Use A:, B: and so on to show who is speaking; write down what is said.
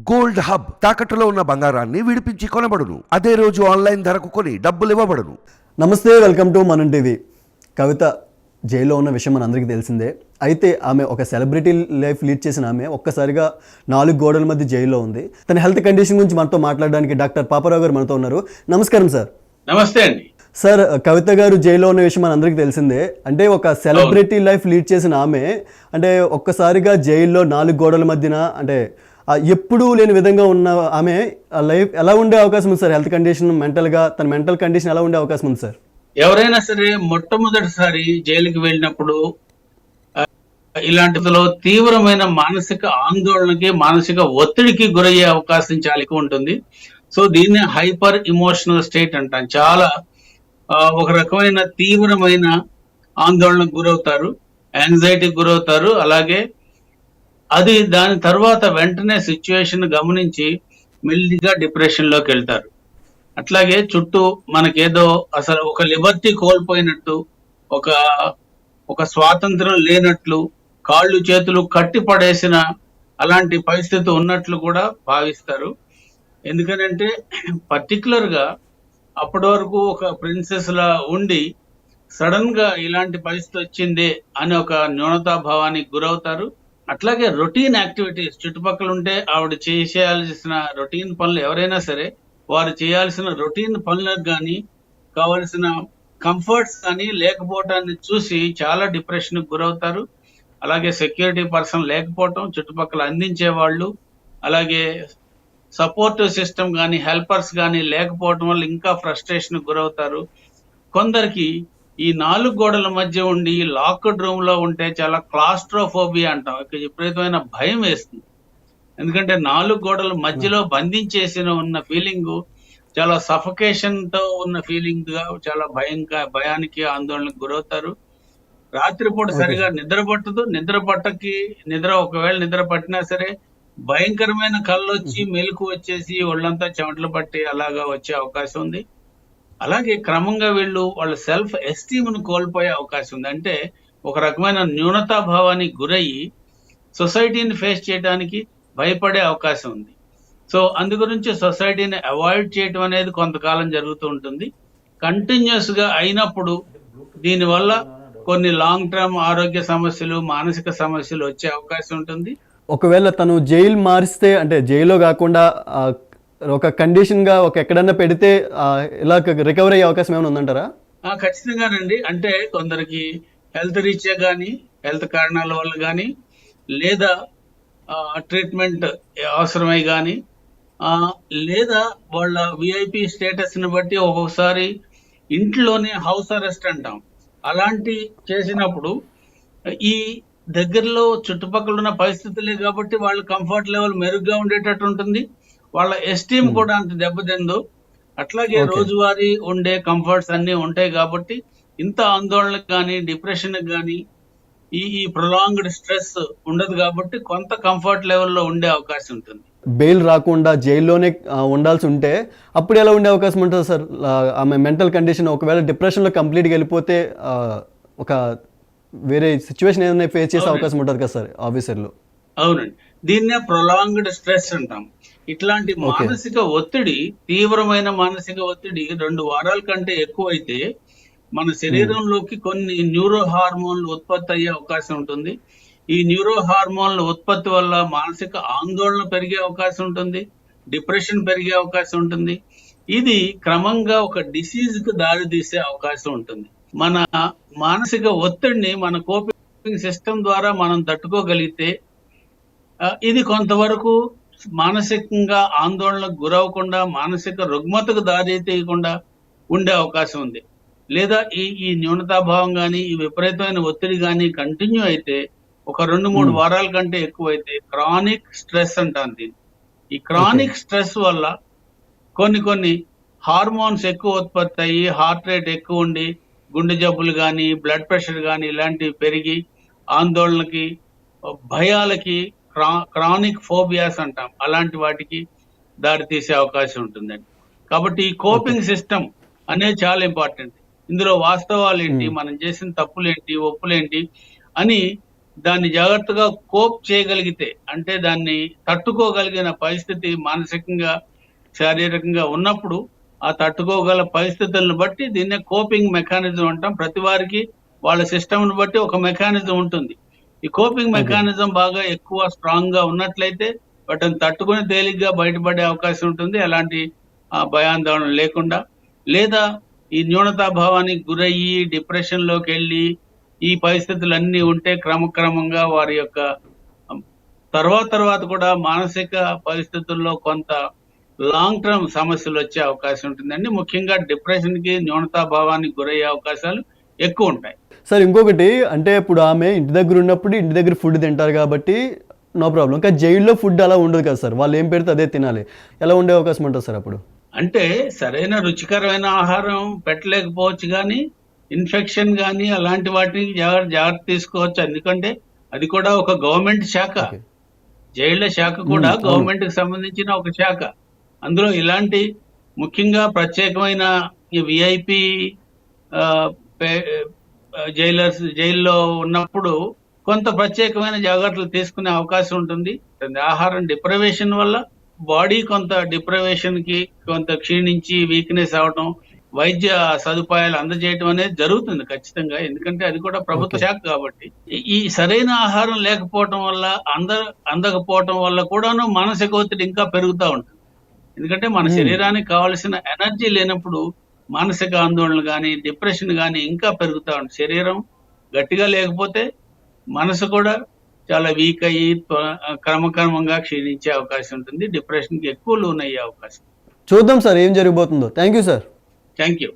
A: Gold hub తాకట్టులో ఉన్న బంగారాన్ని విడిపించి కొనబడును. అదే రోజు ఆన్లైన్ ధరకు కొని డబ్బులు ఇవ్వబడును.
B: నమస్తే welcome to Manam TV. Kavitha జైల్లో ఉన్న విషయం మన అందరికీ తెలిసిందే. అయితే ఆమె ఒక సెలబ్రిటీ లైఫ్ లీడ్ చేసిన ఆమె ఒక్కసారిగా నాలుగు గోడల మధ్య జైల్లో ఉంది. తన హెల్త్ కండిషన్ గురించి మనతో మాట్లాడడానికి డాక్టర్ పాపారావు గారు మనతో ఉన్నారు. నమస్కారం సార్.
C: నమస్తే అండి.
B: సార్ కవిత గారు జైల్లో ఉన్న విషయం మన అందరికీ తెలిసిందే. అంటే ఒక సెలబ్రిటీ లైఫ్ లీడ్ చేసిన ఆమె అంటే ఒక్కసారిగా జైల్లో నాలుగు గోడల మధ్యన అంటే ఎప్పుడూ లేని విధంగా ఉన్న ఆమె లైఫ్ ఎలా ఉండే అవకాశం ఉంది సార్? హెల్త్ కండిషన్ మెంటల్గా తన మెంటల్ కండిషన్ ఎలా ఉండే అవకాశం ఉంది సార్?
C: ఎవరైనా సరే మొట్టమొదటిసారి జైలుకి వెళ్ళినప్పుడు ఇలాంటిదిలో ఇలాంటిలో తీవ్రమైన మానసిక ఆందోళనకి మానసిక ఒత్తిడికి గురయ్యే అవకాశం చాలా ఉంటుంది. సో దీన్ని హైపర్ ఇమోషనల్ స్టేట్ అంటాం. చాలా ఒక రకమైన తీవ్రమైన ఆందోళనకు గురవుతారు యాంగ్జైటీకి గురవుతారు అలాగే అది దాని తర్వాత వెంటనే సిచ్యువేషన్ గమనించి మెల్లిగా డిప్రెషన్లోకి వెళ్తారు. అట్లాగే చుట్టూ మనకేదో అసలు ఒక లిబర్టీ కోల్పోయినట్టు ఒక ఒక స్వాతంత్రం లేనట్లు కాళ్ళు చేతులు కట్టి పడేసిన అలాంటి పరిస్థితి ఉన్నట్లు కూడా భావిస్తారు. ఎందుకనంటే పర్టికులర్గా అప్పటి వరకు ఒక ప్రిన్సెస్ లా ఉండి సడన్గా ఇలాంటి పరిస్థితి వచ్చింది అని ఒక న్యూనతాభావానికి గురవుతారు. అట్లాగే రొటీన్ యాక్టివిటీస్ చుట్టుపక్కల ఉంటే ఆవిడ చేయాల్సిన రొటీన్ పనులు ఎవరైనా సరే వారు చేయాల్సిన రొటీన్ పనులకు కానీ కావలసిన కంఫర్ట్స్ కానీ లేకపోవటాన్ని చూసి చాలా డిప్రెషన్కి గురవుతారు. అలాగే సెక్యూరిటీ పర్సన్ లేకపోవటం చుట్టుపక్కల అందించే వాళ్ళు అలాగే సపోర్టివ్ సిస్టమ్ కానీ హెల్పర్స్ కానీ లేకపోవటం వల్ల ఇంకా ఫ్రస్ట్రేషన్ గురవుతారు. కొందరికి ఈ నాలుగు గోడల మధ్య ఉండి లాక్డ్ రూమ్లో ఉంటే చాలా క్లాస్ట్రోఫోబియా అంటాం. ఇక విపరీతమైన భయం వేస్తుంది. ఎందుకంటే నాలుగు గోడల మధ్యలో బంధించేసిన ఉన్న ఫీలింగ్ చాలా సఫకేషన్తో ఉన్న ఫీలింగ్గా చాలా భయంగా భయానికి ఆందోళనకు గురవుతారు. రాత్రిపూట సరిగా నిద్ర పట్టదు నిద్ర పట్టకి నిద్ర ఒకవేళ నిద్ర పట్టినా సరే భయంకరమైన కళ్ళు వచ్చి మెలకు వచ్చేసి ఒళ్ళంతా చెమటలు పట్టి అలాగా వచ్చే అవకాశం ఉంది. అలాగే క్రమంగా వీళ్ళు వాళ్ళ సెల్ఫ్ ఎస్టీమ్ను కోల్పోయే అవకాశం ఉంది. అంటే ఒక రకమైన న్యూనతాభావానికి గురయ్యి సొసైటీని ఫేస్ చేయడానికి భయపడే అవకాశం ఉంది. సో అందు గురించి సొసైటీని అవాయిడ్ చేయటం అనేది కొంతకాలం జరుగుతూ ఉంటుంది. కంటిన్యూస్గా అయినప్పుడు దీనివల్ల కొన్ని లాంగ్ టర్మ్ ఆరోగ్య సమస్యలు మానసిక సమస్యలు వచ్చే అవకాశం ఉంటుంది.
B: ఒకవేళ తను జైలు మారిస్తే అంటే జైల్లో కాకుండా ఒక కండిషన్గా ఒక ఎక్కడన్నా పెడితే ఇలా రికవర్ అయ్యే అవకాశం ఏమైనా ఉందంటారా?
C: ఖచ్చితంగానండి అంటే కొందరికి హెల్త్ రీత్యా కానీ హెల్త్ కారణాల వల్ల కానీ లేదా ట్రీట్మెంట్ అవసరమై కానీ లేదా వాళ్ళ విఐపి స్టేటస్ని బట్టి ఒక్కొక్కసారి ఇంట్లోనే హౌస్ అరెస్ట్ అంటాం. అలాంటి చేసినప్పుడు ఈ దగ్గరలో చుట్టుపక్కల ఉన్న పరిస్థితులే కాబట్టి వాళ్ళ కంఫర్ట్ లెవెల్ మెరుగ్గా ఉండేటట్టు ఉంటుంది. వాళ్ళ ఎస్టీమ్ కూడా అంత దెబ్బతిందు అట్లాగే. రోజువారీ ఉండే కంఫర్ట్స్ అన్ని ఉంటాయి కాబట్టి ఇంత ఆందోళనకు కానీ డిప్రెషన్ కానీ ఈ ఈ ప్రొలాంగ్డ్ స్ట్రెస్ ఉండదు కాబట్టి కొంత కంఫర్ట్ లెవెల్లో ఉండే అవకాశం ఉంటుంది.
B: బెయిల్ రాకుండా జైల్లోనే ఉండాల్సి ఉంటే అప్పుడు ఎలా ఉండే అవకాశం ఉంటుంది సార్? ఆమె మెంటల్ కండిషన్ ఒకవేళ డిప్రెషన్లో కంప్లీట్గా వెళ్ళిపోతే ఒక వేరే సిచ్యువేషన్ ఏదైనా ఫేస్ చేసే. అవకాశం ఉంటుంది కదా సార్ ఆఫీసర్లో?
C: అవునండి. దీన్నే ప్రొలాంగ్డ్ స్ట్రెస్ అంటాం. ఇట్లాంటి మానసిక ఒత్తిడి తీవ్రమైన మానసిక ఒత్తిడి రెండు వారాల కంటే ఎక్కువ అయితే మన శరీరంలోకి కొన్ని న్యూరో హార్మోన్లు ఉత్పత్తి అయ్యే అవకాశం ఉంటుంది. ఈ న్యూరో హార్మోన్ల ఉత్పత్తి వల్ల మానసిక ఆందోళన పెరిగే అవకాశం ఉంటుంది. డిప్రెషన్ పెరిగే అవకాశం ఉంటుంది. ఇది క్రమంగా ఒక డిసీజ్కు దారి తీసే అవకాశం ఉంటుంది. మన మానసిక ఒత్తిడిని మన కోపింగ్ సిస్టమ్ ద్వారా మనం తట్టుకోగలిగితే ఇది కొంతవరకు మానసికంగా ఆందోళనకు గురవకుండా మానసిక రుగ్మతకు దారి తీయకుండా ఉండే అవకాశం ఉంది. లేదా ఈ ఈ న్యూనతాభావం కానీ ఈ విపరీతమైన ఒత్తిడి కానీ కంటిన్యూ అయితే ఒక రెండు మూడు. వారాల కంటే ఎక్కువ అయితే క్రానిక్ స్ట్రెస్ అంటాను దీన్ని. ఈ క్రానిక్ స్ట్రెస్ వల్ల కొన్ని కొన్ని హార్మోన్స్ ఎక్కువ ఉత్పత్తి అయ్యి హార్ట్ రేట్ ఎక్కువ ఉండి గుండె జబ్బులు కానీ బ్లడ్ ప్రెషర్ కానీ ఇలాంటివి పెరిగి ఆందోళనకి భయాలకి క్రా- క్రానిక్ ఫోబియాస్ అంటాం. అలాంటి వాటికి దారి తీసే అవకాశం ఉంటుందండి. కాబట్టి ఈ కోపింగ్ సిస్టమ్ అనేది చాలా ఇంపార్టెంట్. ఇందులో వాస్తవాలు ఏంటి. మనం చేసిన తప్పులేంటి ఒప్పులేంటి అని దాన్ని జాగ్రత్తగా కోప్ చేయగలిగితే అంటే దాన్ని తట్టుకోగలిగిన పరిస్థితి మానసికంగా శారీరకంగా ఉన్నప్పుడు ఆ తట్టుకోగల పరిస్థితులను బట్టి దీన్నే కోపింగ్ మెకానిజం అంటాం. ప్రతి వారికి వాళ్ళ సిస్టమ్ను బట్టి ఒక మెకానిజం ఉంటుంది. ఈ కోపింగ్ మెకానిజం బాగా ఎక్కువ స్ట్రాంగ్గా ఉన్నట్లయితే వాటిని తట్టుకుని తేలిగ్గా బయటపడే అవకాశం ఉంటుంది. ఎలాంటి ఆ, భయాందోళన లేకుండా. లేదా ఈ న్యూనతాభావానికి గురయ్యి డిప్రెషన్లోకి వెళ్ళి ఈ పరిస్థితులన్నీ ఉంటే క్రమక్రమంగా వారి యొక్క తర్వాత తర్వాత కూడా మానసిక పరిస్థితుల్లో కొంత లాంగ్ టర్మ్ సమస్యలు వచ్చే అవకాశం ఉంటుందండి. ముఖ్యంగా డిప్రెషన్కి న్యూనతాభావానికి గురయ్యే అవకాశాలు ఎక్కువ ఉంటాయి
B: సార్ ఇంకొకటి అంటే ఇప్పుడు ఆమె ఇంటి దగ్గర ఉన్నప్పుడు ఇంటి దగ్గర ఫుడ్ తింటారు కాబట్టి నో ప్రాబ్లం ఇంకా జైల్లో ఫుడ్ అలా ఉండదు కదా సార్. వాళ్ళు ఏం పెడితే అదే తినాలి. ఎలా ఉండే అవకాశం ఉంటుంది సార్ అప్పుడు?
C: అంటే సరైన రుచికరమైన ఆహారం పెట్టలేకపోవచ్చు కానీ ఇన్ఫెక్షన్ కానీ అలాంటి వాటిని జాగ్రత్త జాగ్రత్త తీసుకోవచ్చు. ఎందుకంటే అది కూడా ఒక గవర్నమెంట్ శాఖ. జైళ్ళ శాఖ కూడా. గవర్నమెంట్కి సంబంధించిన ఒక శాఖ. అందులో ఇలాంటి ముఖ్యంగా ప్రత్యేకమైన విఐపి జైలర్స్ జైల్లో ఉన్నప్పుడు కొంత ప్రత్యేకమైన జాగ్రత్తలు తీసుకునే అవకాశం ఉంటుంది ఆహారం డిప్రవేషన్ వల్ల బాడీ కొంత డిప్రవేషన్కి కొంత క్షీణించి వీక్నెస్ అవడం వైద్య సదుపాయాలు అందజేయడం అనేది జరుగుతుంది ఖచ్చితంగా ఎందుకంటే అది కూడా ప్రభుత్వ. శాఖ కాబట్టి ఈ- సరైన ఆహారం లేకపోవటం వల్ల అంద అందకపోవటం వల్ల కూడాను మానసిక ఒత్తిడి ఇంకా పెరుగుతూ ఉంటుంది ఎందుకంటే మన. శరీరానికి కావలసిన ఎనర్జీ లేనప్పుడు మానసిక ఆందోళన కానీ డిప్రెషన్ కానీ ఇంకా పెరుగుతూ ఉంటుంది శరీరం గట్టిగా లేకపోతే మనసు కూడా చాలా వీక్ అయ్యి క్రమక్రమంగా క్షీణించే అవకాశం ఉంటుంది. డిప్రెషన్కి ఎక్కువ లోన్ అయ్యే అవకాశం.
B: చూద్దాం సార్ ఏం జరగబోతుందో. Thank you sir.
C: Thank you